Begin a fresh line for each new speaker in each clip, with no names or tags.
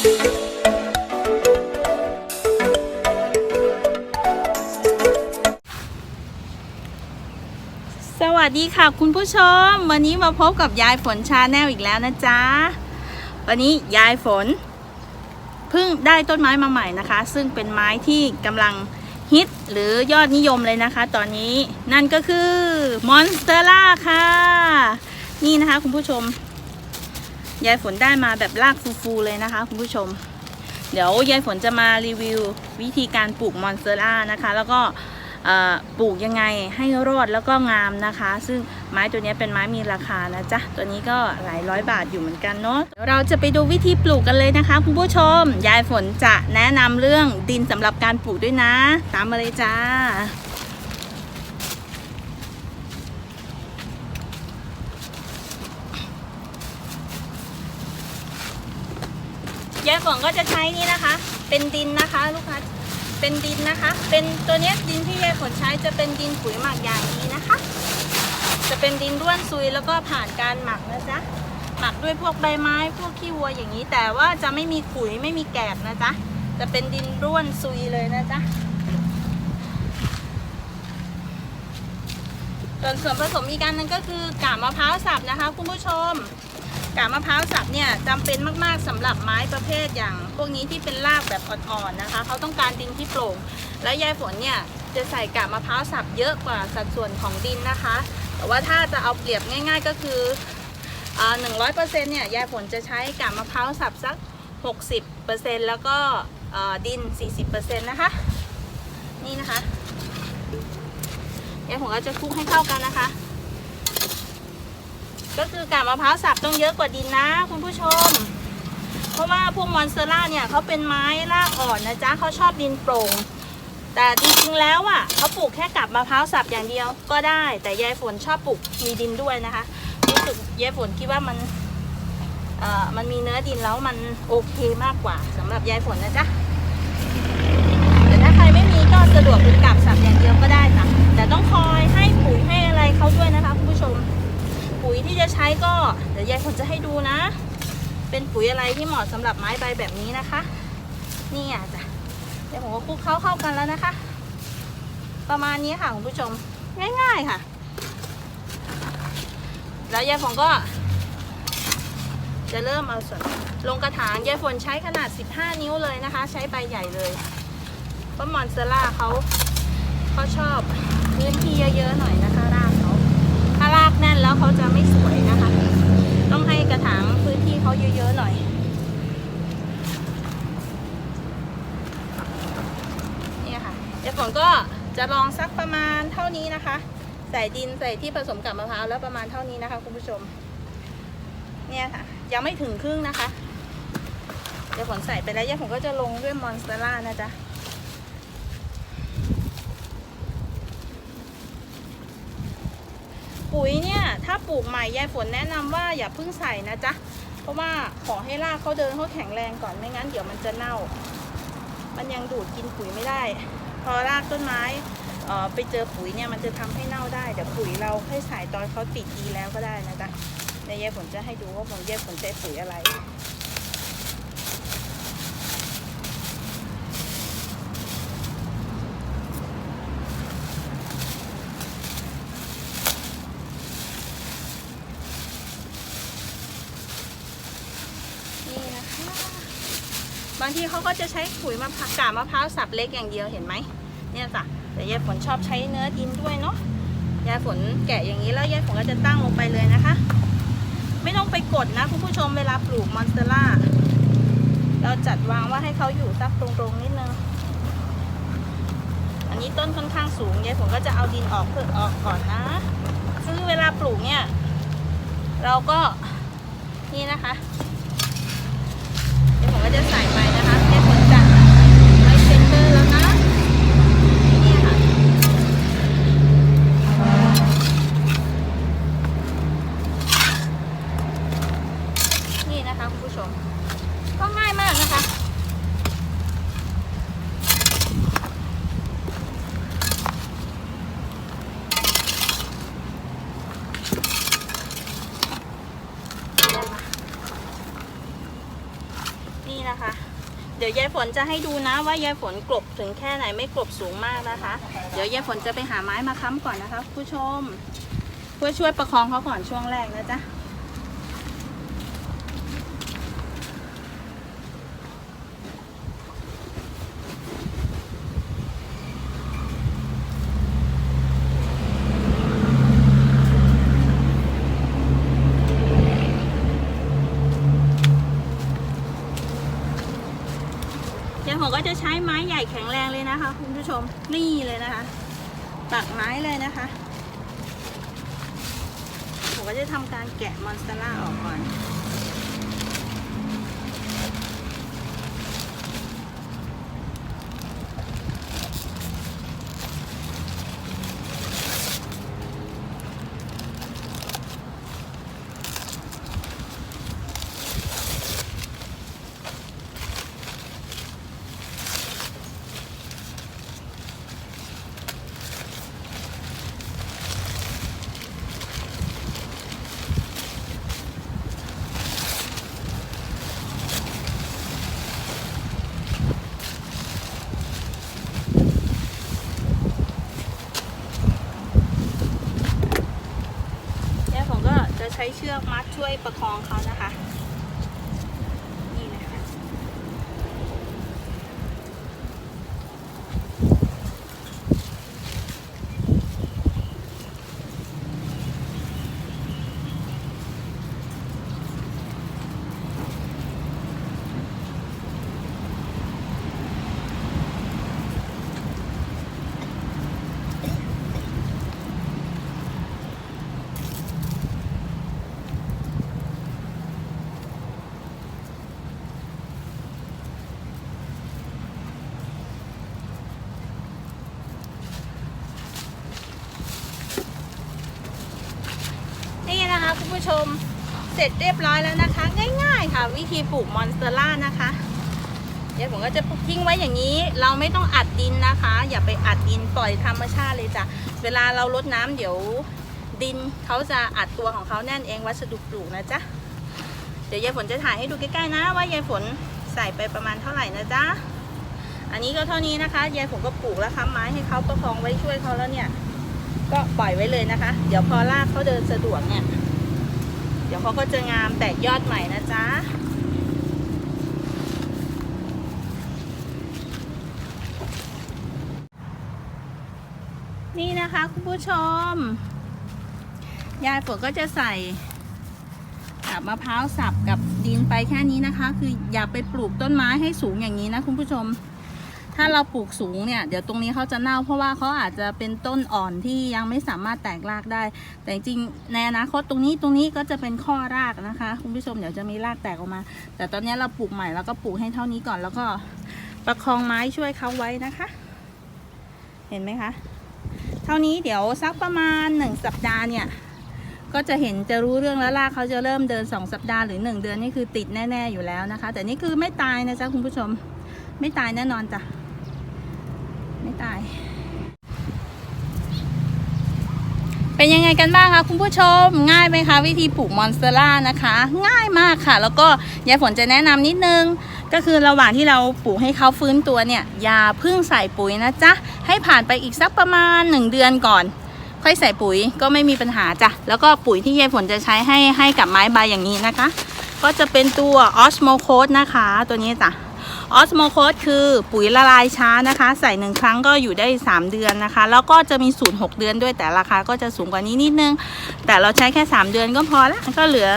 สวัสดีค่ะคุณผู้ชม วันนี้มาพบกับยายฝนชาแนลอีกแล้วนะจ๊ะ วันนี้ยายฝนเพิ่งได้ต้นไม้มาใหม่นะคะ ซึ่งเป็นไม้ที่กำลังฮิตหรือยอดนิยมเลยนะคะ ตอนนี้นั่นก็คือมอนสเตอร่าค่ะ นี่นะคะคุณผู้ชม ยายฝนได้มาแบบรากฟูๆเลยนะคะคุณผู้ชม เดี๋ยวยายฝนจะมารีวิววิธีการปลูกมอนสเตอร่านะคะ แล้วก็ปลูกยังไงให้รอดแล้วก็งามนะคะ ซึ่งไม้ตัวนี้เป็นไม้มีราคานะจ๊ะ ตัวนี้ก็หลายร้อยบาทอยู่เหมือนกันเนาะเดี๋ยวเราจะไปดูวิธีปลูกกันเลยนะคะคุณผู้ชม ยายฝนจะแนะนำเรื่องดินสำหรับการปลูกด้วยนะ ตามมาเลยจ้า ยายฝนก็จะใช้นี่นะคะ เป็นดินนะคะลูกค้าเป็นดินนะคะ เป็นตัวนี้ดินที่ยายฝนใช้จะเป็นดินปุ๋ยหมักอย่างดีนะคะ จะเป็นดินร่วนซุยแล้วก็ผ่านการหมักนะจ๊ะหมักด้วยพวกใบไม้พวกขี้วัวอย่างนี้ แต่ว่าจะไม่มีขุยไม่มีแกบนะจ๊ะจะเป็นดินร่วนซุยเลยนะจ๊ะส่วนส่วนผสมอีกการนึงก็คือกาบมะพร้าวสับนะคะ คุณผู้ชม กาบมะพร้าวสับเนี่ยจำเป็นมากๆสำหรับไม้ประเภทอย่าง พวกนี้ที่เป็นรากแบบอ่อนๆนะคะเขาต้องการดินที่โปร่ง แล้วยายฝนเนี่ยจะใส่กาบมะพร้าวสับเยอะกว่าสัดส่วนของดินนะคะ แต่ว่าถ้าจะเอาเปรียบง่าย ๆ ก็คือหนึ่งร้อยเปอร์เซ็นต์เนี่ยยายฝนจะใช้กาบมะพร้าวสับสักหกสิบเปอร์เซ็นต์แล้วก็ดินสี่สิบเปอร์เซ็นต์นะคะ นี่นะคะยายฝนก็จะคลุกให้เข้ากันนะคะ ก็คือกาบมะพร้าวสับต้องเยอะกว่าดินนะ คุณผู้ชม เพราะว่าพวกมอนสเตอร่าเนี่ยเขาเป็นไม้รากอ่อนนะจ๊ะเขาชอบดินโปร่ง แต่จริงๆแล้วอะเขาปลูกแค่กับมะพร้าวสับอย่างเดียวก็ได้ แต่ยายฝนชอบปลูกมีดินด้วยนะคะรู้สึกยายฝนคิดว่ามันเอ่อมันมีเนื้อดินแล้วมันโอเคมากกว่าสำหรับยายฝนนะจ๊ะ ยายฝนจะให้ดูนะ เป็นปุ๋ยอะไรที่เหมาะสำหรับไม้ใบแบบนี้นะคะ นี่อะจ้ะเดี๋ยวผมก็คลุกเข้าเข้ากันแล้วนะคะ ประมาณนี้ค่ะคุณผู้ชมง่าย ๆค่ะ แล้วยายฝนก็ จะเริ่มเอาส่วนลงกระถางยายฝนใช้ขนาด 15 นิ้วเลยนะคะ ใช้ใบใหญ่เลยเพราะมอนสเตอร่าเขาเขาชอบพื้นที่เยอะๆหน่อยนะคะรากเขาถ้ารากแน่นแล้วเขาจะไม่สวยนะคะ กระถางพื้นที่เขาเยอะๆหน่อยเนี่ยค่ะเดี๋ยวฝนก็จะลองสักประมาณเท่านี้นะคะ ใส่ดินใส่ที่ผสมกับมะพร้าวแล้วประมาณเท่านี้นะคะคุณผู้ชม เนี่ยค่ะ ยังไม่ถึงครึ่งนะคะ เดี๋ยวฝนใส่ไปแล้วเดี๋ยวผมก็จะลงด้วยมอนสเตอร่านะจ๊ะ ปุ๋ยเนี่ยถ้าปลูกใหม่ยายฝนแนะนำว่าอย่าเพิ่งใส่นะจ๊ะ เพราะว่าขอให้รากเขาเดินเขาแข็งแรงก่อนไม่งั้นเดี๋ยวมันจะเน่า มันยังดูดกินปุ๋ยไม่ได้ พอรากต้นไม้เอ่อไปเจอปุ๋ยเนี่ยมันจะทำให้เน่าได้เดี๋ยวปุ๋ยเราให้ใส่ตอนเขาติดดีแล้วก็ได้นะจ๊ะในยวยายฝนจะให้ดูว่าผมยายฝนใช้ปุ๋ยอะไร นี่นะคะ บางทีเขาก็จะใช้ปุ๋ยมะพร้าวกาบมะพร้าวสับเล็กอย่างเดียวเห็นไหมเนี่ยจ้ะแต่ยายฝนชอบใช้เนื้อดินด้วยเนาะยายฝนแกะอย่างนี้แล้วยายฝนก็จะตั้งลงไปเลยนะคะ ไม่ต้องไปกดนะคุณผู้ชมเวลาปลูกมอนสเตอร่าเราจัดวางว่าให้เขาอยู่สักตรงๆนิดนึงอันนี้ต้นค่อนข้างสูงยายฝนก็จะเอาดินออกเพื่อออกก่อนนะซึ่งเวลาปลูกเนี่ยเราก็นี่นะคะ เดี๋ยวผมก็จะใส่ไปนะคะเดี๋ยวผมจะไว้เซนเตอร์แล้วนะ นี่ค่ะ นี่นะคะคุณผู้ชม ก็ง่ายมากนะคะ น นี่นะคะ เดี๋ยวยายฝนจะให้ดูนะว่ายายฝนกลบถึงแค่ไหนไม่กลบสูงมากนะคะ เดี๋ยวยายฝนจะไปหาไม้มาค้ำก่อนนะคะ ผู้ชม เพื่อช่วยประคองเขาก่อนช่วงแรกนะจ๊ะ ก็จะใช้ไม้ใหญ่แข็งแรงเลยนะคะ คุณผู้ชมนี่เลยนะคะปักไม้เลยนะคะผมก็จะทำการแกะมอนสเตอร่าออกก่อน ช้เชือกมัดช่วยประคองเขานะคะ ผู้ชมเสร็จเรียบร้อยแล้วนะคะ ง่ายๆค่ะ วิธีปลูกมอนสเตอร่านะคะ เดี๋ยวผมก็จะทิ้งไว้อย่างนี้ เราไม่ต้องอัดดินนะคะ อย่าไปอัดดินปล่อยธรรมชาติเลยจ้ะเวลาเราลดน้ำเดี๋ยวดินเขาจะอัดตัวของเขาแน่นเองวัสดุปลูกนะจ๊ะเดี๋ยวยายฝนจะถ่ายให้ดูใกล้ๆนะ ว่ายายฝนใส่ไปประมาณเท่าไหร่นะจ๊ะอันนี้ก็เท่านี้นะคะยายฝนก็ปลูกแล้วค้ำไม้ให้เขาประคองไว้ช่วยเขาแล้วเนี่ย ก็ปล่อยไว้เลยนะคะ เดี๋ยวพอรากเขาเดินสะดวกเนี่ย เดี๋ยวเขาก็จะงามแตกยอดใหม่นะจ๊ะนี่นะคะคุณผู้ชม ยายฝนก็จะใส่กับมะพร้าวสับกับดินไปแค่นี้นะคะ คืออย่าไปปลูกต้นไม้ให้สูงอย่างนี้นะคุณผู้ชม ถ้าเราปลูกสูงเนี่ยเดี๋ยวตรงนี้เขาจะเน่า เพราะว่าเขาอาจจะเป็นต้นอ่อนที่ยังไม่สามารถแตกรากได้ แต่จริงในอนาคตตรงนี้ตรงนี้ก็จะเป็นข้อรากนะคะ คุณผู้ชมเดี๋ยวจะมีรากแตกออกมา แต่ตอนนี้เราปลูกใหม่แล้วก็ปลูกให้เท่านี้ก่อนแล้วก็ประคองไม้ช่วยเขาไว้นะคะ เห็นไหมคะ เท่านี้เดี๋ยวสักประมาณหนึ่งสัปดาห์เนี่ยก็จะเห็นจะรู้เรื่องแล้วรากเขาจะเริ่มเดินสองสัปดาห์หรือหนึ่งเดือนนี่คือติดแน่ ๆ อยู่แล้วนะคะ แต่นี่คือไม่ตายนะจ๊ะคุณผู้ชม ไม่ตายแน่นอนจ้ะ ไม่ตาย เป็นยังไงกันบ้างคะคุณผู้ชม ง่ายไหมคะ วิธีปลูกมอนสเตอร่านะคะ ง่ายมากค่ะ แล้วก็ยายฝนจะแนะนำนิดนึง ก็คือระหว่างที่เราปลูกให้เขาฟื้นตัวเนี่ยอย่าเพิ่งใส่ปุ๋ยนะจ๊ะ ให้ผ่านไปอีกสักประมาณ 1 เดือนก่อนค่อยใส่ปุ๋ยก็ไม่มีปัญหาจ้ะ แล้วก็ปุ๋ยที่ยายฝนจะใช้ให้ให้กับไม้ใบอย่างนี้นะคะ ก็จะเป็นตัวออสโมโคสนะคะ ตัวนี้จ้ะ ออสโมโคสคือปุ๋ยละลายช้านะคะ ใส่หนึ่งครั้งก็อยู่ได้ 3 เดือนนะคะ แล้วก็จะมีสูตร 6 เดือนด้วยแต่ราคาก็จะสูงกว่านี้นิดนึง แต่เราใช้แค่ 3 เดือนก็พอละก็เหลือ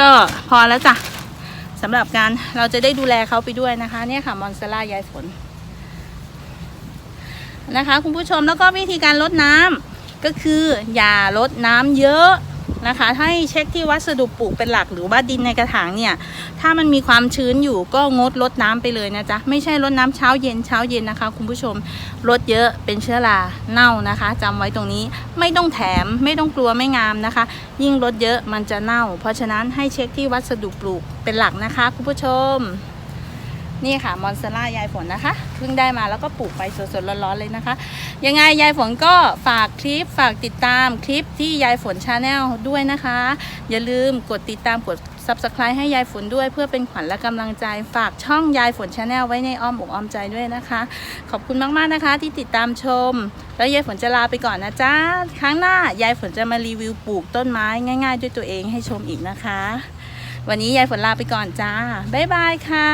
ก็พอแล้วจ้ะสำหรับการเราจะได้ดูแลเขาไปด้วยนะคะ เนี่ยค่ะมอนสล่ายายฝนนะคะ คุณผู้ชมแล้วก็วิธีการลดน้ำก็คืออย่าลดน้ำเยอะ นะคะ ให้เช็คที่วัสดุปลูกเป็นหลักหรือว่าดินในกระถางเนี่ย ถ้ามันมีความชื้นอยู่ก็งดลดน้ำไปเลยนะจ๊ะ ไม่ใช่ลดน้ำเช้าเย็นเช้าเย็นนะคะ คุณผู้ชมลดเยอะเป็นเชื้อราเน่านะคะจำไว้ตรงนี้ไม่ต้องแถมไม่ต้องกลัวไม่งามนะคะ ยิ่งลดเยอะมันจะเน่า เพราะฉะนั้นให้เช็คที่วัสดุปลูกเป็นหลักนะคะ คุณผู้ชม นี่ค่ะมอนสล่ายายฝนนะคะเพิ่งได้มาแล้วก็ปลูกไปสดๆร้อนๆเลยนะคะ ยังไงยายฝนก็ฝากคลิปฝากติดตามคลิปที่ยายฝนชาแนลด้วยนะคะ อย่าลืมกดติดตามกด Subscribe ให้ยายฝนด้วย เพื่อเป็นขวัญและกำลังใจ ฝากช่องยายฝนชาแนลไว้ในอ้อมอกอ้อมใจด้วยนะคะ ขอบคุณมากๆนะคะ ที่ติดตามชม แล้วยายฝนจะลาไปก่อนนะจ๊ะครั้งหน้ายายฝนจะมารีวิวปลูกต้นไม้ง่าย ๆ ด้วยตัวเองให้ชมอีกนะคะ วันนี้ยายฝนลาไปก่อนจ้า บ๊ายบายค่ะ